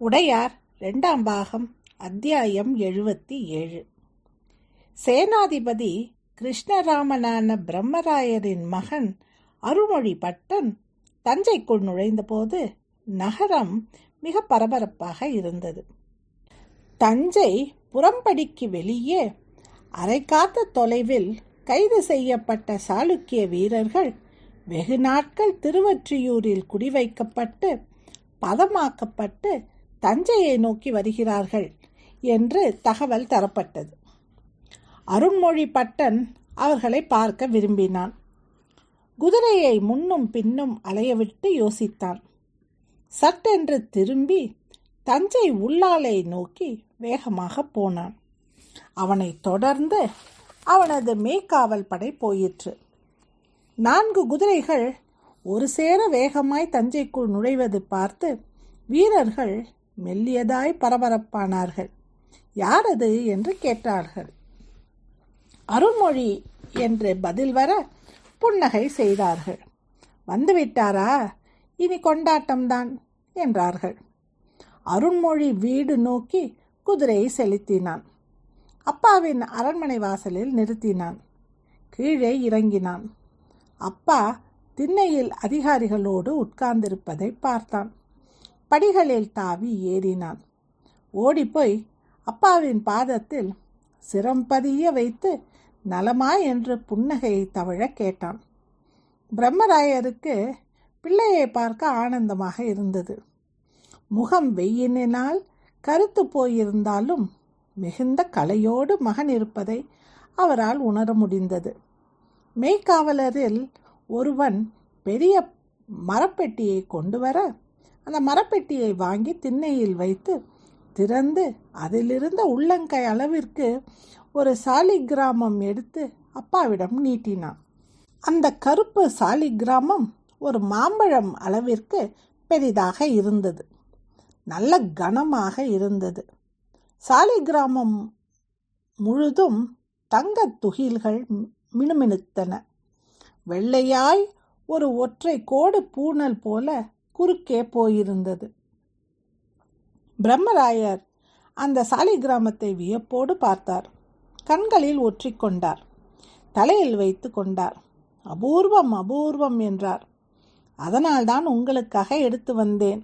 உடையார் இரண்டாம் பாகம் அத்தியாயம் எழுபத்தி ஏழு. சேனாதிபதி கிருஷ்ணராமனான பிரம்மராயரின் மகன் அருள்மொழி பட்டன் தஞ்சைக்குள் நுழைந்தபோது நகரம் மிக பரபரப்பாக இருந்தது. தஞ்சை புறம்படிக்கு வெளியே அரைக்காத்த தொலைவில் கைது செய்யப்பட்ட சாளுக்கிய வீரர்கள் வெகு நாட்கள் திருவொற்றியூரில் குடிவைக்கப்பட்டு பதமாக்கப்பட்டு தஞ்சையை நோக்கி வருகிறார்கள் என்று தகவல் தரப்பட்டது. அருண்மொழி பட்டன் அவர்களை பார்க்க விரும்பினான். குதிரையை முன்னும் பின்னும் அலையவிட்டு யோசித்தான். சட்டென்று திரும்பி தஞ்சை உள்ளாலை நோக்கி வேகமாக போனான். அவனை தொடர்ந்து அவனது மேய்க்காவல் படை போயிற்று. நான்கு குதிரைகள் ஒரு சேர வேகமாய் தஞ்சைக்குள் நுழைவது பார்த்து வீரர்கள் மெல்லியதாய் பரபரப்பானார்கள். யார் அது? என்று கேட்டார்கள். அருண்மொழி என்று பதில் வர புன்னகை செய்தார்கள். வந்துவிட்டாரா? இனி கொண்டாட்டம்தான் என்றார்கள். அருண்மொழி வீடு நோக்கி குதிரையை செலுத்தினான். அப்பாவின் அரண்மனை வாசலில் நிறுத்தினான். கீழே இறங்கினான். அப்பா திண்ணையில் அதிகாரிகளோடு உட்கார்ந்திருப்பதை பார்த்தான். படிகளில் தாவி ஏறினான். ஓடிப்போய் அப்பாவின் பாதத்தில் சிரம்பதிய வைத்து நலமா என்று புன்னகையை தவழ கேட்டான். பிரம்மராயருக்கு பிள்ளையை பார்க்க ஆனந்தமாக இருந்தது. முகம் வெயினினால் கருத்து போயிருந்தாலும் மிகுந்த கலையோடு மகன் இருப்பதை அவரால் உணர முடிந்தது. மெய்க்காவலரில் ஒருவன் பெரிய மரப்பெட்டியை கொண்டு வர அந்த மரப்பெட்டியை வாங்கி திண்ணையில் வைத்து திறந்து அதிலிருந்த உள்ளங்கை அளவிற்கு ஒரு சாலிகிராமம் எடுத்து அப்பாவிடம் நீட்டினான். அந்த கருப்பு சாலிகிராமம் ஒரு மாம்பழம் அளவிற்கு பெரிதாக இருந்தது. நல்ல கனமாக இருந்தது. சாலிகிராமம் முழுதும் தங்கத் துகில்கள் மினுமினுத்தன. வெள்ளையாய் ஒரு ஒற்றை கோடு பூனல் போல குறுக்கே போயிருந்தது. பிரம்மராயர் அந்த சாலிகிராமத்தை வியப்போடு பார்த்தார். கண்களில் ஒற்றிக்கொண்டார் தலையில் வைத்து கொண்டார். அபூர்வம் அபூர்வம் என்றார். அதனால்தான் உங்களுக்காக எடுத்து வந்தேன்.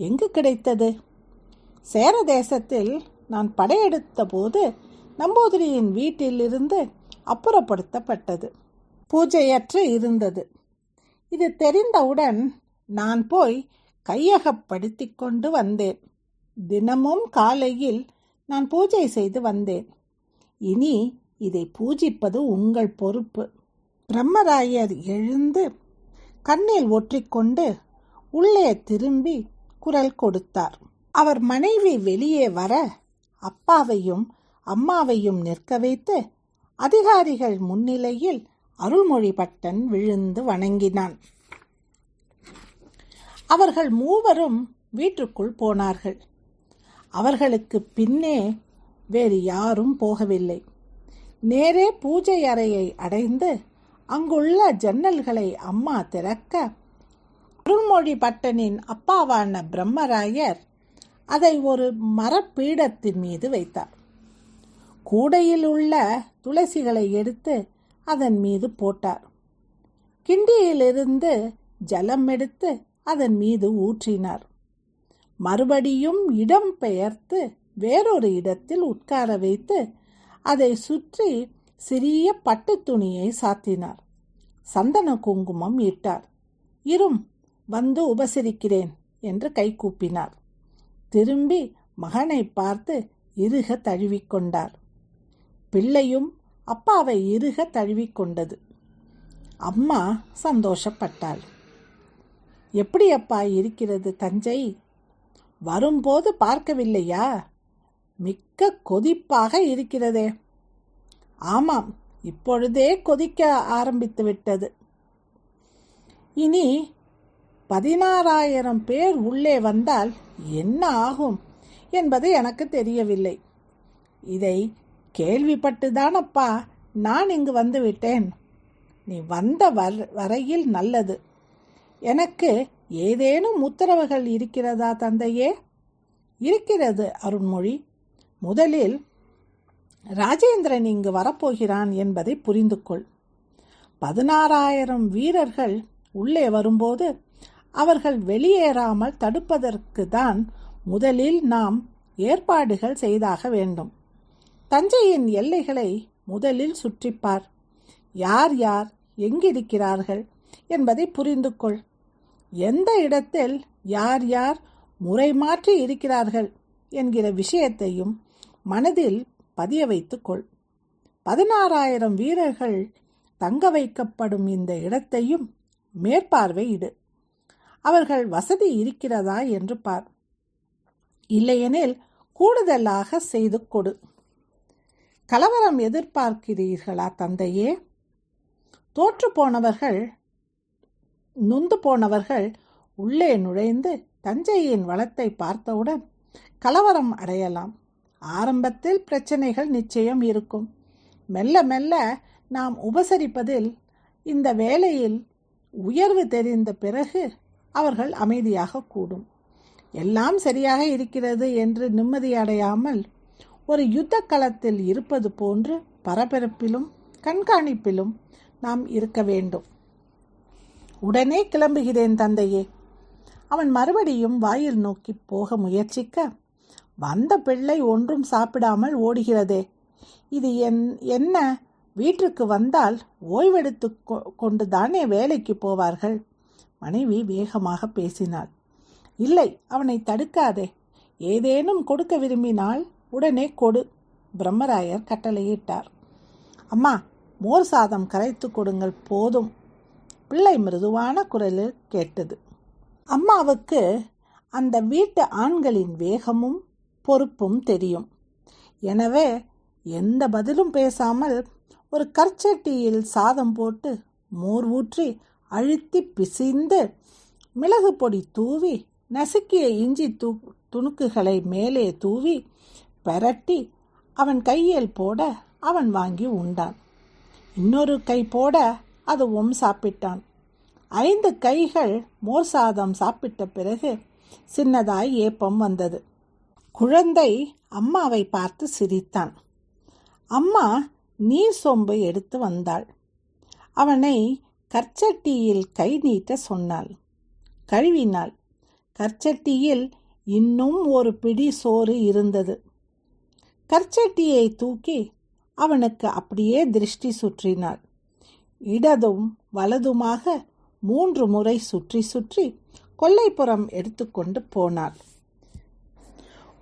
எங்கு கிடைத்தது? சேர தேசத்தில் நான் படையெடுத்த போது நம்பூதிரியின் வீட்டிலிருந்து அப்புறப்படுத்தப்பட்டது. பூஜையற்று இருந்தது. இது தெரிந்தவுடன் நான் போய் கையகப்படுத்தி கொண்டு வந்தேன். தினமும் காலையில் நான் பூஜை செய்து வந்தேன். இனி இதை பூஜிப்பது உங்கள் பொறுப்பு. பிரம்மராயர் எழுந்து கண்ணில் ஒற்றிக்கொண்டு உள்ளே திரும்பி குரல் கொடுத்தார். அவர் மனைவி வெளியே வர அப்பாவையும் அம்மாவையும் நிற்க வைத்து அதிகாரிகள் முன்னிலையில் அருள்மொழி பட்டன் விழுந்து வணங்கினான். அவர்கள் மூவரும் வீட்டுக்குள் போனார்கள். அவர்களுக்கு பின்னே வேறு யாரும் போகவில்லை. நேரே பூஜை அறையை அடைந்து அங்குள்ள ஜன்னல்களை அம்மா திறக்க அருள்மொழி பட்டனின் அப்பாவான பிரம்மராயர் அதை ஒரு மரப்பீடத்தின் மீது வைத்தார். கூடையில் உள்ள துளசிகளை எடுத்து அதன் மீது போட்டார். கிண்டியிலிருந்து ஜலம் எடுத்து அதன் மீது ஊற்றினார். மறுபடியும் இடம் பெயர்த்து வேறொரு இடத்தில் உட்கார வைத்து அதை சுற்றி சிறிய பட்டு துணியை சாத்தினார். சந்தன குங்குமம் இட்டார். இரும் வந்து உபசரிக்கிறேன் என்று கை கூப்பினார். திரும்பி மகனை பார்த்து இறுக தழுவிக்கொண்டார் பிள்ளையும் அப்பாவை இறுக தழுவிக்கொண்டது அம்மா சந்தோஷப்பட்டாள். எப்படி அப்பா இருக்கிறது தஞ்சை? வரும்போது பார்க்கவில்லையா? மிக்க கொதிப்பாக இருக்கிறதே. ஆமாம் இப்பொழுதே கொதிக்க ஆரம்பித்து விட்டது. இனி பதினாறாயிரம் பேர் உள்ளே வந்தால் என்ன ஆகும் என்பது எனக்கு தெரியவில்லை. இதை கேள்விப்பட்டுதானப்பா நான் இங்கு வந்து விட்டேன். நீ வந்த வர் வரையில் நல்லது. எனக்கு ஏதேனும் உத்தரவுகள் இருக்கிறதா தந்தையே? இருக்கிறது அருண்மொழி. முதலில் ராஜேந்திரன் இங்கு வரப்போகிறான் என்பதை புரிந்து கொள் பதினாறாயிரம் வீரர்கள் உள்ளே வரும்போது அவர்கள் வெளியேறாமல் தடுப்பதற்கு தான் முதலில் நாம் ஏற்பாடுகள் செய்தாக வேண்டும். தஞ்சையின் எல்லைகளை முதலில் சுற்றிப்பார். யார் யார் எங்கிருக்கிறார்கள்? என்பதை புரிந்து கொள் எந்த இடத்தில் யார் யார் முறை மாற்றி இருக்கிறார்கள் என்கிற விஷயத்தையும் மனதில் பதிய வைத்துக்கொள். பதினாறாயிரம் வீரர்கள் தங்க வைக்கப்படும் இந்த இடத்தையும் மேற்பார்வையிடு அவர்கள் வசதி இருக்கிறதா என்று பார். இல்லையெனில் கூடுதலாக செய்து கொடு. கலவரம் எதிர்பார்க்கிறீர்களா தந்தையே? தோற்று போனவர்கள் நொந்து போனவர்கள் உள்ளே நுழைந்து தஞ்சையின் வளத்தை பார்த்தவுடன் கலவரம் அடையலாம். ஆரம்பத்தில் பிரச்சனைகள் நிச்சயம் இருக்கும். மெல்ல மெல்ல நாம் உபசரிப்பதில் இந்த வேலையில் உயர்வு தெரிந்த பிறகு அவர்கள் அமைதியாக கூடும். எல்லாம் சரியாக இருக்கிறது என்று நிம்மதியடையாமல் ஒரு யுத்த களத்தில் இருப்பது போன்று பரபரப்பிலும் கண்காணிப்பிலும் நாம் இருக்க வேண்டும். உடனே கிளம்புகிறேன் தந்தையே. அவன் மறுபடியும் வாயில் நோக்கி போக முயற்சிக்க வந்த பிள்ளை ஒன்றும் சாப்பிடாமல் ஓடுகிறதே. இது என் என்ன? வீட்டுக்கு வந்தால் ஓய்வெடுத்து கொண்டு தானே வேலைக்கு போவார்கள்? மனைவி வேகமாக பேசினாள். இல்லை அவனை தடுக்காதே. ஏதேனும் கொடுக்க விரும்பினால் உடனே கொடு பிரம்மராயர் கட்டளையிட்டார். அம்மா மோர் சாதம் கரைத்து கொடுங்கள் போதும். பிள்ளை மிருதுவான குரலில் கேட்டது. அம்மாவுக்கு அந்த வீட்டு ஆண்களின் வேகமும் பொறுப்பும் தெரியும். எனவே எந்த பதிலும் பேசாமல் ஒரு கற்சட்டியில் சாதம் போட்டு மோர் ஊற்றி அழுத்தி பிசைந்து மிளகு பொடி தூவி நசுக்கிய இஞ்சி தூ துணுக்குகளை மேலே தூவி பெரட்டி அவன் கையில் போட அவன் வாங்கி உண்டான். இன்னொரு கை போட அதுவும் சாப்பிட்டான். ஐந்து கைகள் மோர் சாதம் சாப்பிட்ட பிறகு சின்னதாய் ஏப்பம் வந்தது. குழந்தை அம்மாவை பார்த்து சிரித்தான். அம்மா நீர் சொம்பு எடுத்து வந்தாள். அவனை கற்சட்டியில் கை நீட்ட சொன்னாள். கழுவினாள். கற்சட்டியில் இன்னும் ஒரு பிடி சோறு இருந்தது. கற்சட்டியை தூக்கி அவனுக்கு அப்படியே திருஷ்டி சுற்றினாள். இடதும் வலதுமாக மூன்று முறை சுற்றி சுற்றி கொல்லைப்புறம் எடுத்துக்கொண்டு போனாள்.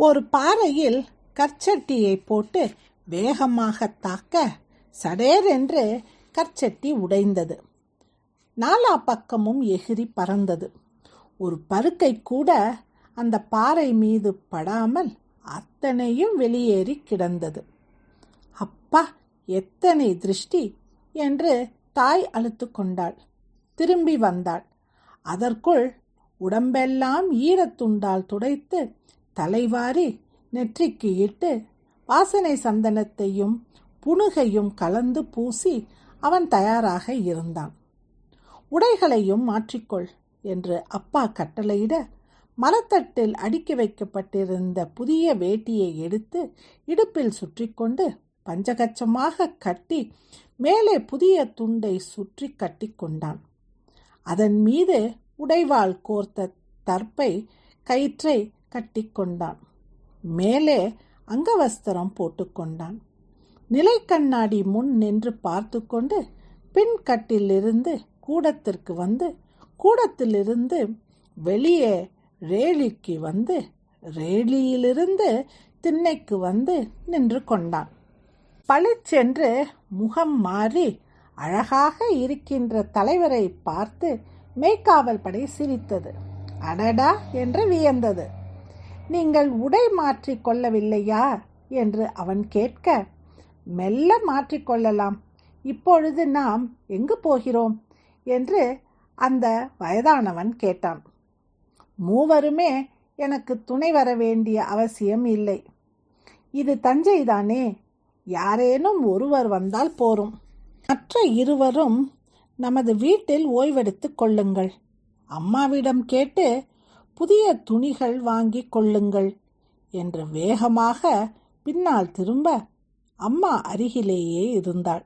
ஒரு பாறையில் கற்சட்டியை போட்டு வேகமாக தாக்க சடேரென்று கற்சட்டி உடைந்தது. நாலா பக்கமும் எகிரி பறந்தது. ஒரு பருக்கை கூட அந்த பாறை மீது படாமல் அத்தனையும் வெளியேறி கிடந்தது. அப்பா எத்தனை திருஷ்டி என்று தாய் அழுத்து கொண்டாள். திரும்பி வந்தாள். அதற்குள் உடம்பெல்லாம் ஈரத்துண்டால் துடைத்து தலைவாரி நெற்றிக்கு இட்டு வாசனை சந்தனத்தையும் புணுகையும் கலந்து பூசி அவன் தயாராக இருந்தான். உடைகளையும் மாற்றிக்கொள் என்று அப்பா கட்டளையிட மரத்தட்டில் அடுக்கி வைக்கப்பட்டிருந்த புதிய வேட்டியை எடுத்து இடுப்பில் சுற்றி கொண்டு பஞ்சகச்சமாக கட்டி மேலே புதிய துண்டை சுற்றி கட்டி கொண்டான். அதன் மீது உடைவாள் கோர்த்த தற்பை கயிற்றை கட்டி கொண்டான். மேலே அங்கவஸ்திரம் போட்டுக்கொண்டான் நிலை கண்ணாடி முன் நின்று பார்த்து கொண்டு பின் கட்டிலிருந்து கூடத்திற்கு வந்து கூடத்திலிருந்து வெளியே ரேலிக்கு வந்து ரேலியிலிருந்து திண்ணைக்கு வந்து நின்று கொண்டான். பளிச்சென்று முகம் மாறி அழகாக இருக்கின்ற தலைவரை பார்த்து மேய்க்காவல் படை சிரித்தது. அடடா! என்று வியந்தது. நீங்கள் உடை மாற்றிக் கொள்ளவில்லையா? என்று அவன் கேட்க மெல்ல மாற்றிக்கொள்ளலாம் இப்பொழுது நாம் எங்கு போகிறோம்? என்று அந்த வயதானவன் கேட்டான். மூவருமே எனக்கு துணை வர வேண்டிய அவசியம் இல்லை. இது தஞ்சை தானே? யாரேனும் ஒருவர் வந்தால் போரும். மற்ற இருவரும் நமது வீட்டில் ஓய்வெடுத்து கொள்ளுங்கள். அம்மாவிடம் கேட்டு புதிய துணிகள் வாங்கி கொள்ளுங்கள் என்று வேகமாக பின்னால் திரும்ப அம்மா அருகிலேயே இருந்தாள்.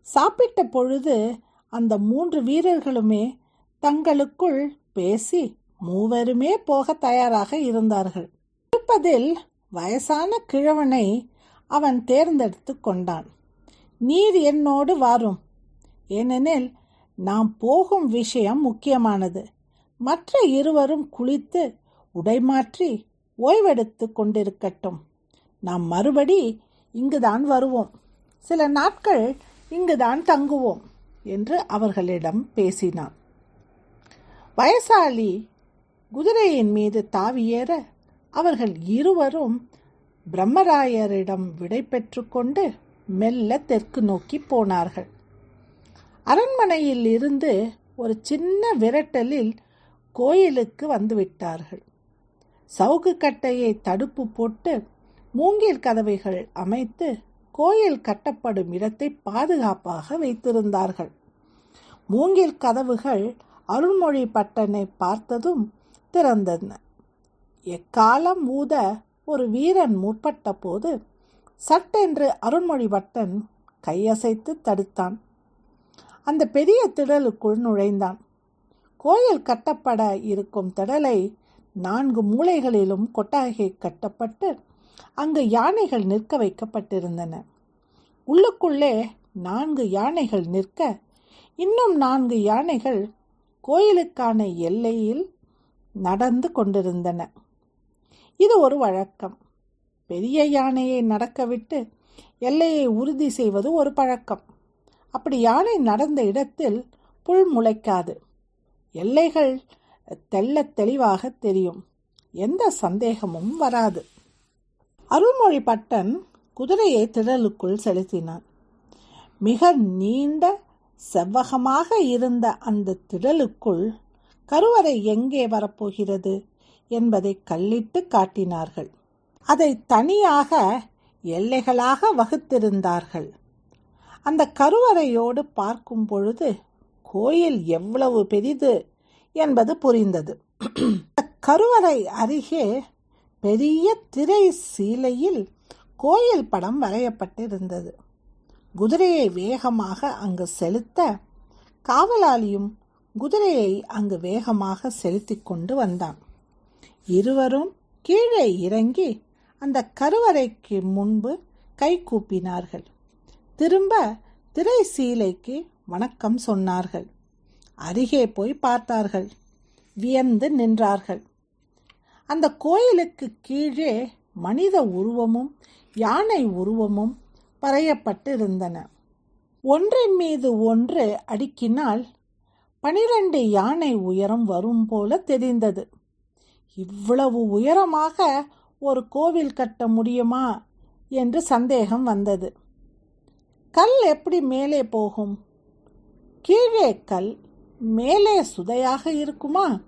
சாப்பிட்ட பொழுது அந்த மூன்று வீரர்களுமே தங்களுக்குள் பேசி மூவருமே போக தயாராக இருந்தார்கள். இருப்பதில் வயசான கிழவனை அவன் தேர்ந்தெடுத்து கொண்டான். நீர் என்னோடு வாரும். ஏனெனில் நாம் போகும் விஷயம் முக்கியமானது. மற்ற இருவரும் குளித்து உடைமாற்றி ஓய்வெடுத்து கொண்டிருக்கட்டும். நாம் மறுபடி இங்குதான் வருவோம். சில நாட்கள் இங்குதான் தங்குவோம் என்று அவர்களிடம் பேசினான். வயசாளி குதிரையின் மீது தாவியேற அவர்கள் இருவரும் பிரம்மராயரிடம் விடை பெற்றுக்கொண்டு மெல்ல தெற்கு நோக்கி போனார்கள். அரண்மனையில் இருந்து ஒரு சின்ன விரட்டலில் கோயிலுக்கு வந்துவிட்டார்கள் சவுக்கு கட்டையை தடுப்பு போட்டு மூங்கில் கதவைகள் அமைத்து கோயில் கட்டப்படும் இடத்தை பாதுகாப்பாக வைத்திருந்தார்கள். மூங்கில் கதவுகள் அருள்மொழி பட்டனை பார்த்ததும் திறந்தன. எக்காலம் ஊத ஒரு வீரன் முற்பட்ட போது சட்டென்று அருண்மொழிவர்த்தன் கையசைத்து தடுத்தான். அந்த பெரிய திடலுக்குள் நுழைந்தான். கோயில் கட்டப்பட இருக்கும் திடலை நான்கு மூலைகளிலும் கொட்டாகை கட்டப்பட்டு அங்கு யானைகள் நிற்க வைக்கப்பட்டிருந்தன. உள்ளுக்குள்ளே நான்கு யானைகள் நிற்க இன்னும் நான்கு யானைகள் கோயிலுக்கான எல்லையில் நடந்து கொண்டிருந்தன. இது ஒரு வழக்கம். பெரிய யானையை நடக்கவிட்டு எல்லையை உறுதி செய்வது ஒரு பழக்கம். அப்படி யானை நடந்த இடத்தில் புல் முளைக்காது. எல்லைகள் தெல்ல தெளிவாக தெரியும். எந்த சந்தேகமும் வராது. அருள்மொழி பட்டன் குதிரையை திடலுக்குள் செலுத்தினான். மிக நீண்ட செவ்வகமாக இருந்த அந்த திடலுக்குள் கருவறை எங்கே வரப்போகிறது? என்பதை கல்லிட்டு காட்டினார்கள். அதை தனியாக எல்லைகளாக வகுத்திருந்தார்கள். அந்த கருவறையோடு பார்க்கும் பொழுது கோயில் எவ்வளவு பெரிது? என்பது புரிந்தது. கருவறை அருகே பெரிய திரை சீலையில் கோயில் படம் வரையப்பட்டிருந்தது. குதிரையை வேகமாக அங்கு செலுத்த காவலாளியும் குதிரையை அங்கு வேகமாக செலுத்தி கொண்டு வந்தான். இருவரும் கீழே இறங்கி அந்த கருவறைக்கு முன்பு கை கூப்பினார்கள். திரும்ப திரை சீலைக்கு வணக்கம் சொன்னார்கள். அருகே போய் பார்த்தார்கள். வியந்து நின்றார்கள். அந்த கோயிலுக்கு கீழே மனித உருவமும் யானை உருவமும் வரையப்பட்டிருந்தன ஒன்றின் மீது ஒன்று அடுக்கினால் பனிரெண்டு யானை உயரம் வரும் போல தெரிந்தது. இவ்வளவு உயரமாக ஒரு கோவில் கட்ட முடியுமா? என்று சந்தேகம் வந்தது. கல் எப்படி மேலே போகும்? கீழே கல் மேலே சுதையாக இருக்குமா?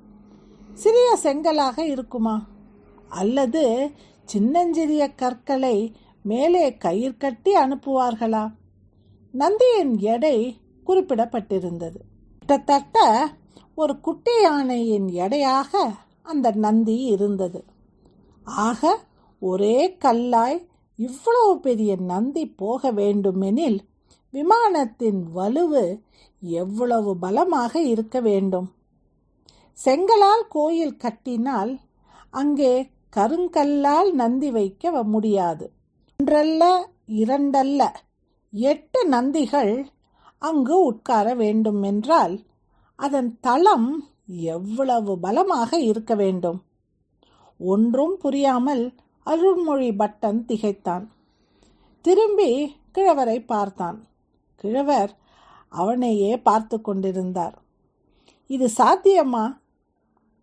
சிறிய செங்கலாக இருக்குமா? அல்லது சின்னஞ்சிறிய கற்களை மேலே கயிர் கட்டி அனுப்புவார்களா? நந்தியின் எடை குறிப்பிடப்பட்டிருந்தது. கிட்டத்தட்ட ஒரு குட்டி யானையின் எடையாக அந்த நந்தி இருந்தது. ஆக ஒரே கல்லாய் இவ்வளவு பெரிய நந்தி போக வேண்டுமெனில் விமானத்தின் வலுவு எவ்வளவு பலமாக இருக்க வேண்டும்? செங்கலால் கோயில் கட்டினால் அங்கே கருங்கல்லால் நந்தி வைக்க முடியாது. ஒன்றல்ல இரண்டல்ல எட்டு நந்திகள் அங்கு உட்கார வேண்டும் என்றால் அதன் தளம் எவ்வளவு பலமாக இருக்க வேண்டும்? ஒன்றும் புரியாமல் அருள்மொழி பட்டன் திகைத்தான். திரும்பி கிழவரை பார்த்தான். கிழவர் அவனையே பார்த்து கொண்டிருந்தார். இது சாத்தியமா?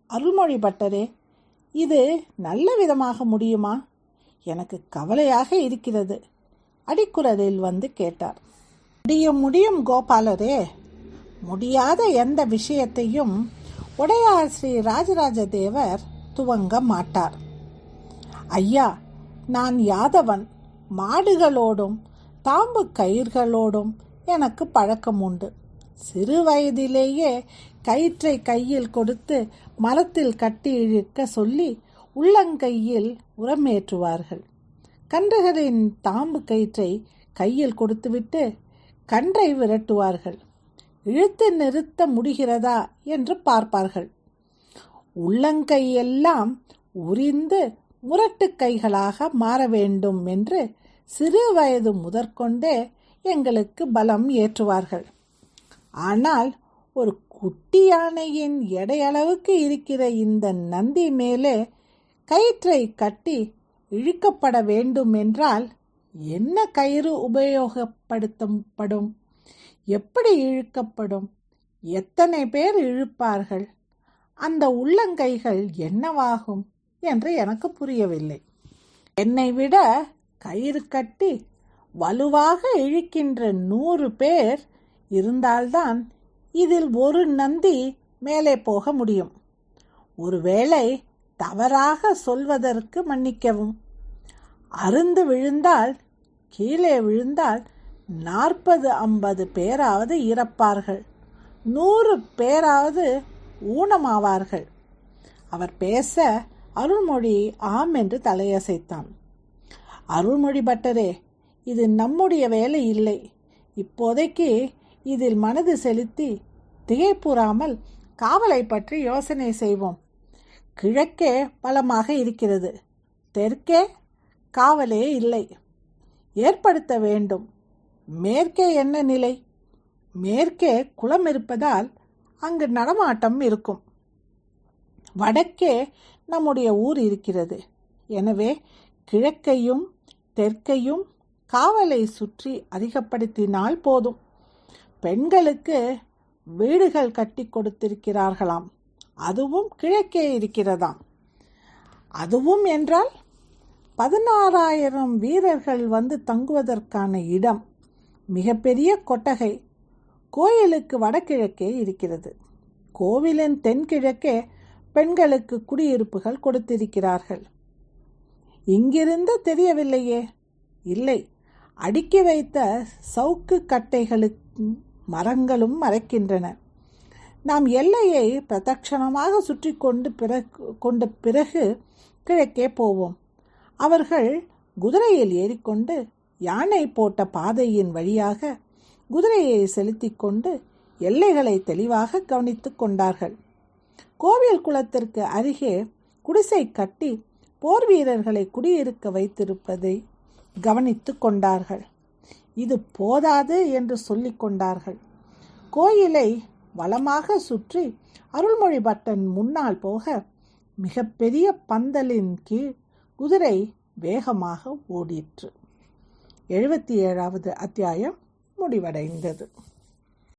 அருள்மொழி பட்டரே இது நல்ல விதமாக முடியுமா? எனக்கு கவலையாக இருக்கிறது. அடிக்குரலில் வந்து கேட்டார். முடியும் முடியும் கோபாலரே. முடியாத எந்த விஷயத்தையும் உடையார் ஸ்ரீ ராஜராஜ தேவர் துவங்க மாட்டார் ஐயா நான் யாதவன் மாடுகளோடும் தாம்பு கயிர்களோடும் எனக்கு பழக்கம் உண்டு சிறு வயதிலேயே கயிற்றை கையில் கொடுத்து மரத்தில் கட்டி இழுக்க சொல்லி உள்ளங்கையில் உரமேற்றுவார்கள். கன்றுகளின் தாம்பு கயிற்றை கையில் கொடுத்துவிட்டு கன்றை விரட்டுவார்கள். இழுத்து நிறுத்த முடிகிறதா என்று பார்ப்பார்கள். உள்ளங்கையெல்லாம் உரிந்து முரட்டு கைகளாக மாற வேண்டும் என்று சிறு வயது முதற்கொண்டே எங்களுக்கு பலம் ஏற்றுவார்கள். ஆனால் ஒரு குட்டி யானையின் எடையளவுக்கு இருக்கிற இந்த நந்தி மேலே கயிற்றை கட்டி இழுக்கப்பட வேண்டும் என்றால் என்ன கயிறு உபயோகப்படுத்தப்படும்? எப்படி இழுக்கப்படும்? எத்தனை பேர் இழுப்பார்கள்? அந்த உள்ளங்கைகள் என்னவாகும் என்று எனக்கு புரியவில்லை. என்னை விட கயிறு கட்டி வலுவாக இழுக்கின்ற நூறு பேர் இருந்தால்தான் இதில் ஒரு நந்தி மேலே போக முடியும். ஒருவேளை தவறாக சொல்வதற்கு மன்னிக்கவும். அருந்து விழுந்தால் கீழே விழுந்தால் நாற்பது ஐம்பது பேராவது இறப்பார்கள். நூறு பேராவது ஊனமாவார்கள். அவர் பேச அருள்மொழி ஆம் என்று தலையசைத்தான். அருள்மொழி பட்டரே இது நம்முடைய வேலை இல்லை. இப்போதைக்கு இதில் மனது செலுத்தி திகைப்புறாமல் காவலை பற்றி யோசனை செய்வோம். கிழக்கே பலமாக இருக்கிறது. தெற்கே காவலே இல்லை. ஏற்படுத்த வேண்டும். மேற்கே என்ன நிலை? மேற்கே குளம் இருப்பதால் அங்கு நடமாட்டம் இருக்கும். வடக்கே நம்முடைய ஊர் இருக்கிறது. எனவே கிழக்கையும் தெற்கையும் காவலை சுற்றி அதிகப்படுத்தினால் போதும். பெண்களுக்கு வீடுகள் கட்டி கொடுத்திருக்கிறார்களாம். அதுவும் கிழக்கே இருக்கிறதாம். அதுவும் என்றால் பதினாறாயிரம் வீரர்கள் வந்து தங்குவதற்கான இடம். மிகப்பெரிய கொட்டகை. கோயிலுக்கு வடகிழக்கே இருக்கிறது. கோவிலின் தென்கிழக்கே பெண்களுக்கு குடியிருப்புகள் கொடுத்திருக்கிறார்கள். இங்கிருந்து தெரியவில்லையே. இல்லை. அடுக்கி வைத்த சவுக்கு கட்டைகளுக்கு மரங்களும் மறைக்கின்றன. நாம் எல்லையை பிரதட்சணமாக சுற்றி கொண்டு பிறகு கொண்ட பிறகு கிழக்கே போவோம். அவர்கள் குதிரையில் ஏறிக்கொண்டு யானை போட்ட பாதையின் வழியாக குதிரையை செலுத்தி கொண்டு எல்லைகளை தெளிவாக கவனித்துக் கொண்டார்கள். கோவில் குளத்திற்கு அருகே குடிசை கட்டி போர் வீரர்களை குடியிருக்க வைத்திருப்பதை கவனித்து கொண்டார்கள். இது போதாது என்று சொல்லிக் கொண்டார்கள். கோயிலை வளமாக சுற்றி அருள்மொழி பட்டன் முன்னால் போக மிகப்பெரிய பந்தலின் கீழ் குதிரை வேகமாக ஓடிற்று. எழுபத்தி ஏழாவது அத்தியாயம் முடிவடைந்தது.